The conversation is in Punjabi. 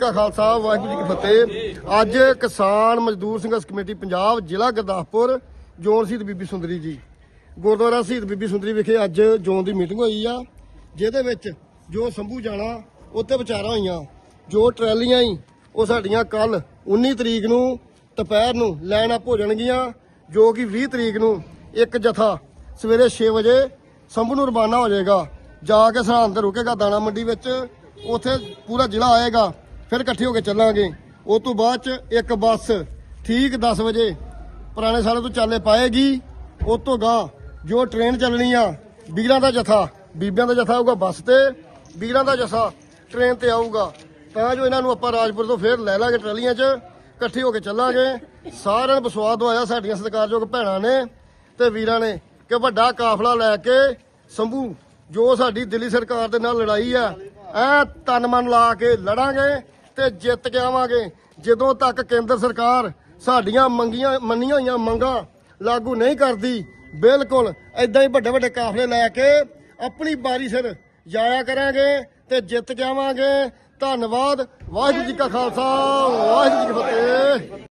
ਕਾ ਖਾਲਸਾ, ਵਾਹਿਗੁਰੂ ਜੀ ਕੀ ਫਤਿਹ। ਅੱਜ ਕਿਸਾਨ ਮਜ਼ਦੂਰ ਸੰਘਰਸ਼ ਕਮੇਟੀ ਪੰਜਾਬ ਜ਼ਿਲ੍ਹਾ ਗੁਰਦਾਸਪੁਰ, ਜੋਨ ਸ਼ਹੀਦ ਬੀਬੀ ਸੁੰਦਰੀ ਜੀ। ਗੁਰਦੁਆਰਾ ਸ਼ਹੀਦ ਬੀਬੀ ਸੁੰਦਰੀ ਵਿਖੇ ਅੱਜ ਜੋਨ ਦੀ ਮੀਟਿੰਗ ਹੋਈ ਆ, ਜਿਹਦੇ ਵਿੱਚ ਜੋ ਸੰਭੂ ਜਾਣਾ ਉੱਤੇ ਵਿਚਾਰਾਂ ਹੋਈਆਂ। ਜੋ ਟਰੈਲੀਆਂ ਹੀ ਉਹ ਸਾਡੀਆਂ ਕੱਲ 19 ਤਰੀਕ ਨੂੰ, ਦੁਪਹਿਰ ਨੂੰ ਲਾਈਨ ਅਪ ਹੋ ਜਾਣਗੀਆਂ ਜੋ ਕਿ 20 ਤਰੀਕ ਨੂੰ ਇੱਕ ਜਥਾ ਸਵੇਰੇ 6 ਵਜੇ ਸੰਭੂ ਨੂੰ ਰਵਾਨਾ ਹੋ ਜਾਏਗਾ। ਜਾ ਕੇ ਸਰਹੰਦ ਤੇ ਰੁਕੇਗਾ ਦਾਣਾ ਮੰਡੀ ਵਿੱਚ, ਉੱਥੇ ਪੂਰਾ ਜ਼ਿਲ੍ਹਾ ਆਏਗਾ। ਫਿਰ ਇਕੱਠੇ ਹੋ ਕੇ ਚੱਲਾਂਗੇ। ਉਸ ਤੋਂ ਬਾਅਦ ਚ ਇੱਕ ਬੱਸ ਠੀਕ 10 ਵਜੇ ਪੁਰਾਣੇ ਸਾਲੇ ਤੋਂ ਚਾਲੇ ਪਾਏਗੀ। ਉਸ ਤੋਂ ਗਾਂ ਜੋ ਟ੍ਰੇਨ ਚੱਲਣੀ ਆ, ਵੀਰਾਂ ਦਾ ਜਥਾ, ਬੀਬੀਆਂ ਦਾ ਜਥਾ ਆਊਗਾ ਬੱਸ ਤੇ, ਵੀਰਾਂ ਦਾ ਜਥਾ ਟ੍ਰੇਨ ਤੇ ਆਊਗਾ। ਤਾਂ ਜੋ ਇਹਨਾਂ ਨੂੰ ਆਪਾਂ ਰਾਜਪੁਰ ਤੋਂ ਫੇਰ ਲੈ ਲਾਂਗੇ ਟਰਾਲੀਆਂ 'ਚ, ਇਕੱਠੇ ਹੋ ਕੇ ਚੱਲਾਂਗੇ। ਸਾਰਿਆਂ ਨੂੰ ਵਿਸ਼ਵਾਸ ਦਵਾਇਆ ਸਾਡੀਆਂ ਸਤਿਕਾਰਯੋਗ ਭੈਣਾਂ ਨੇ ਤੇ ਵੀਰਾਂ ਨੇ ਕਿ ਵੱਡਾ ਕਾਫਲਾ ਲੈ ਕੇ ਸੰਭੂ, ਜੋ ਸਾਡੀ ਦਿੱਲੀ ਸਰਕਾਰ ਦੇ ਨਾਲ ਲੜਾਈ ਆ, ਐ ਤਨ ਮਨ ਲਾ ਕੇ ਲੜਾਂਗੇ। ਤੇ ਜਿੱਤ ਕੇ ਆਵਾਂਗੇ। ਜਦੋਂ ਤੱਕ ਕੇਂਦਰ ਸਰਕਾਰ ਸਾਡੀਆਂ ਮੰਗੀਆਂ ਮੰਨੀਆਂ ਹੋਈਆਂ ਮੰਗਾਂ ਲਾਗੂ ਨਹੀਂ ਕਰਦੀ, ਬਿਲਕੁਲ ਐਦਾਂ ਹੀ ਵੱਡੇ ਵੱਡੇ ਕਾਫਲੇ ਲੈ ਕੇ ਆਪਣੀ ਬਾਰੀ ਸਿਰ ਜਾਇਆ ਕਰਾਂਗੇ ਤੇ ਜਿੱਤ ਕੇ ਆਵਾਂਗੇ। ਧੰਨਵਾਦ। ਵਾਹਿਗੁਰੂ ਜੀ ਕਾ ਖਾਲਸਾ। ਵਾਹਿਗੁਰੂ ਜੀ ਕੀ ਫਤਿਹ।